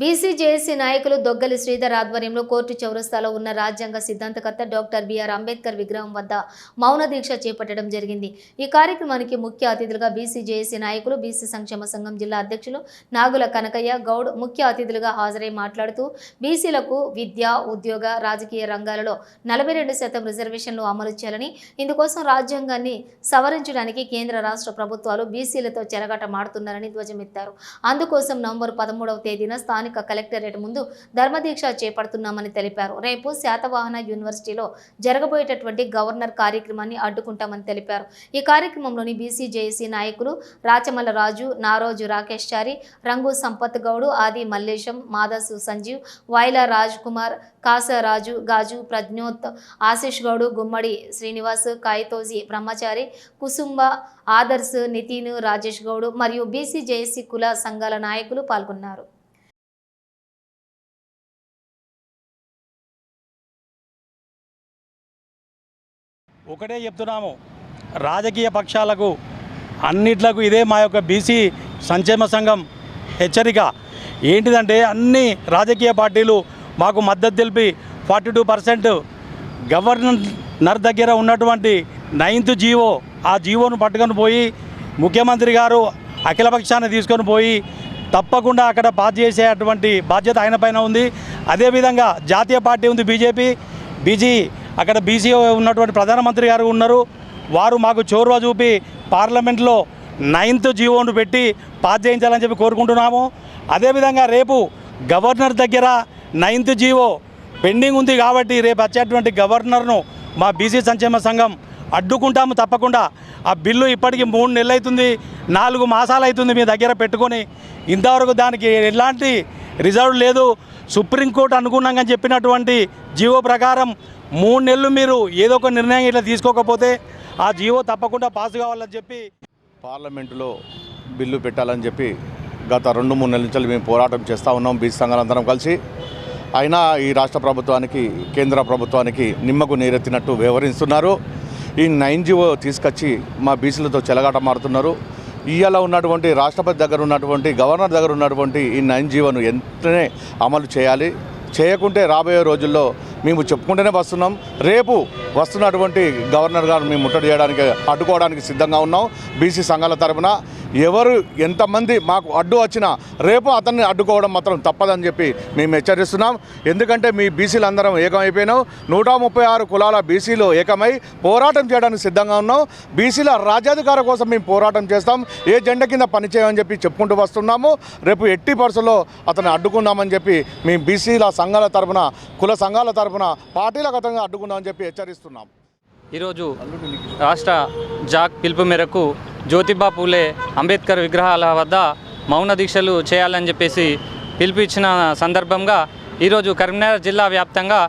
BCJAC నాయకులు దొగ్గలి శ్రీధర్ ఆధ్వర్యంలో court చౌరస్తాలో ఉన్న రాజ్యాంగ సిద్ధాంతకర్త డాక్టర్ బిఆర్ అంబేద్కర్ విగ్రహం వద్ద మౌన దీక్ష చేపట్టడం జరిగింది. ఈ కార్యక్రమానికి ముఖ్య అతిథులుగా బీసీజేఏసీ నాయకులు బీసీ సంక్షేమ సంఘం జిల్లా అధ్యక్షులు నాగుల కనకయ్య గౌడ్ ముఖ్య అతిథులుగా హాజరై మాట్లాడుతూ బీసీలకు విద్య ఉద్యోగ రాజకీయ రంగాలలో నలభై రెండు శాతం రిజర్వేషన్లు అమలు చేయాలని ఇందుకోసం రాజ్యాంగాన్ని సవరించడానికి కేంద్ర రాష్ట్ర ప్రభుత్వాలు బీసీలతో చెరగాట మాడుతున్నారని ధ్వజమెత్తారు. అందుకోసం నవంబర్ పదమూడవ తేదీన స్థానిక కలెక్టరేట్ ముందు ధర్మదీక్ష చేపడుతున్నామని తెలిపారు. రేపు శాతవాహన యూనివర్సిటీలో జరగబోయేటటువంటి గవర్నర్ కార్యక్రమాన్ని అడ్డుకుంటామని తెలిపారు. ఈ కార్యక్రమంలోని బీసీ జేఏసీ నాయకులు రాచమల్ల రాజు నారోజు రాకేష్ చారి రంగు సంపత్ గౌడు ఆది మల్లేశం మాదసు సంజీవ్ వాయిలా రాజ్ కుమార్ కాసరాజు గాజు ప్రజ్ఞోత్ ఆశిష్ గౌడు గుమ్మడి శ్రీనివాస్ కాయతోజి బ్రహ్మచారి కుసుంబ ఆదర్శ్ నితిన్ రాజేష్ గౌడు మరియు బీసీ జేఏసీ కుల సంఘాల నాయకులు పాల్గొన్నారు. ఒకటే చెప్తున్నాము. రాజకీయ పక్షాలకు అన్నిట్లకు ఇదే మా యొక్క బీసీ సంక్షేమ సంఘం హెచ్చరిక. ఏంటిదంటే అన్ని రాజకీయ పార్టీలు మాకు మద్దతు తెలిపి ఫార్టీ టూ పర్సెంట్ గవర్నర్ దగ్గర ఉన్నటువంటి నైన్త్ జీవో ఆ జీవోను పట్టుకొని పోయి ముఖ్యమంత్రి గారు అఖిలపక్షాన్ని తీసుకొని పోయి తప్పకుండా అక్కడ పాస్ చేసేటువంటి బాధ్యత ఆయన పైన ఉంది. అదేవిధంగా జాతీయ పార్టీ ఉంది బీజేపీ. బీజీ అక్కడ బీసీ ఉన్నటువంటి ప్రధానమంత్రి గారు ఉన్నారు. వారు మాకు చోరువ చూపి పార్లమెంట్లో నైన్త్ జీవోను పెట్టి పాస్ చేయించాలని చెప్పి కోరుకుంటున్నాము. అదేవిధంగా రేపు గవర్నర్ దగ్గర నైన్త్ జీవో పెండింగ్ ఉంది కాబట్టి రేపు వచ్చేటువంటి గవర్నర్ను మా బీసీ సంక్షేమ సంఘం అడ్డుకుంటాము తప్పకుండా. ఆ బిల్లు ఇప్పటికి మూడు నెలలు అవుతుంది నాలుగు మాసాలు అవుతుంది మీ దగ్గర పెట్టుకొని. ఇంతవరకు దానికి ఎలాంటి రిజర్వ్ లేదు. సుప్రీంకోర్టు అనుగుణంగా చెప్పినటువంటి జీవో ప్రకారం మూడు నెలలు మీరు ఏదో ఒక నిర్ణయం ఇట్లా తీసుకోకపోతే ఆ జీవో తప్పకుండా పాస్ కావాలని చెప్పి పార్లమెంటులో బిల్లు పెట్టాలని చెప్పి గత రెండు మూడు నెలల నుంచి మేము పోరాటం చేస్తూ ఉన్నాం బీసీ సంఘాలందరం కలిసి. అయినా ఈ రాష్ట్ర ప్రభుత్వానికి కేంద్ర ప్రభుత్వానికి నిమ్మకు నీరెత్తినట్టు వ్యవహరిస్తున్నారు. ఈ నైన్ జీవో తీసుకొచ్చి మా బీసీలతో చెలగాట మారుతున్నారు ఇవాళ ఉన్నటువంటి రాష్ట్రపతి దగ్గర ఉన్నటువంటి గవర్నర్ దగ్గర ఉన్నటువంటి ఈ నైన్ జీవోను వెంటనే అమలు చేయాలి. చేయకుంటే రాబోయే రోజుల్లో మేము చెప్పుకుంటూనే వస్తున్నాం. రేపు వస్తున్నటువంటి గవర్నర్ గారు మేము ముట్టడి చేయడానికి అడ్డుకోవడానికి సిద్ధంగా ఉన్నాం. బీసీ సంఘాల తరపున ఎవరు ఎంతమంది మాకు అడ్డు వచ్చినా రేపు అతన్ని అడ్డుకోవడం మాత్రం తప్పదని చెప్పి మేము హెచ్చరిస్తున్నాం. ఎందుకంటే మీ బీసీలు అందరం ఏకమైపోయినాం. నూట ముప్పై ఆరు కులాల బీసీలు ఏకమై పోరాటం చేయడానికి సిద్ధంగా ఉన్నాం. బీసీల రాజ్యాధికారం కోసం మేము పోరాటం చేస్తాం. ఏ జెండా కింద పనిచేయమని చెప్పి చెప్పుకుంటూ వస్తున్నాము. రేపు ఎట్టి పర్సులో అతను అడ్డుకున్నామని చెప్పి మేము బీసీల సంఘాల తరఫున కుల సంఘాల తరఫున పార్టీల గతంగా అడ్డుకున్నామని చెప్పి హెచ్చరిస్తున్నాం. ఈరోజు రాష్ట్ర జాక్ పిలుపు మేరకు జ్యోతిబా పూలే అంబేద్కర్ విగ్రహాల వద్ద మౌన దీక్షలు చేయాలని చెప్పేసి పిలుపు సందర్భంగా ఈరోజు కరీంనగర్ జిల్లా వ్యాప్తంగా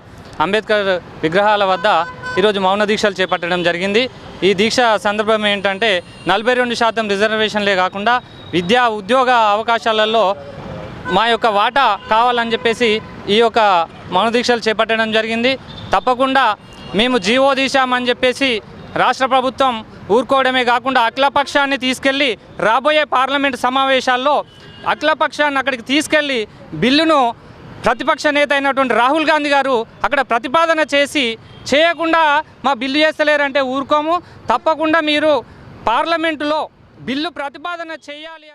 అంబేద్కర్ విగ్రహాల వద్ద ఈరోజు మౌన దీక్షలు చేపట్టడం జరిగింది. ఈ దీక్ష సందర్భం ఏంటంటే నలభై రెండు శాతం రిజర్వేషన్లే కాకుండా విద్యా ఉద్యోగ అవకాశాలలో మా యొక్క వాటా కావాలని చెప్పేసి ఈ యొక్క మౌన దీక్షలు చేపట్టడం జరిగింది. తప్పకుండా మేము జీవో తీశామని చెప్పేసి రాష్ట్ర ప్రభుత్వం ఊరుకోవడమే కాకుండా అఖిలపక్షాన్ని తీసుకెళ్ళి రాబోయే పార్లమెంట్ సమావేశాల్లో అఖిలపక్షాన్ని అక్కడికి తీసుకెళ్ళి బిల్లును ప్రతిపక్ష నేత అయినటువంటి రాహుల్ గాంధీ గారు అక్కడ ప్రతిపాదన చేసి చేయకుండా మా బిల్లు చేస్తలేరంటే ఊరుకోము. తప్పకుండా మీరు పార్లమెంటులో బిల్లు ప్రతిపాదన చేయాలి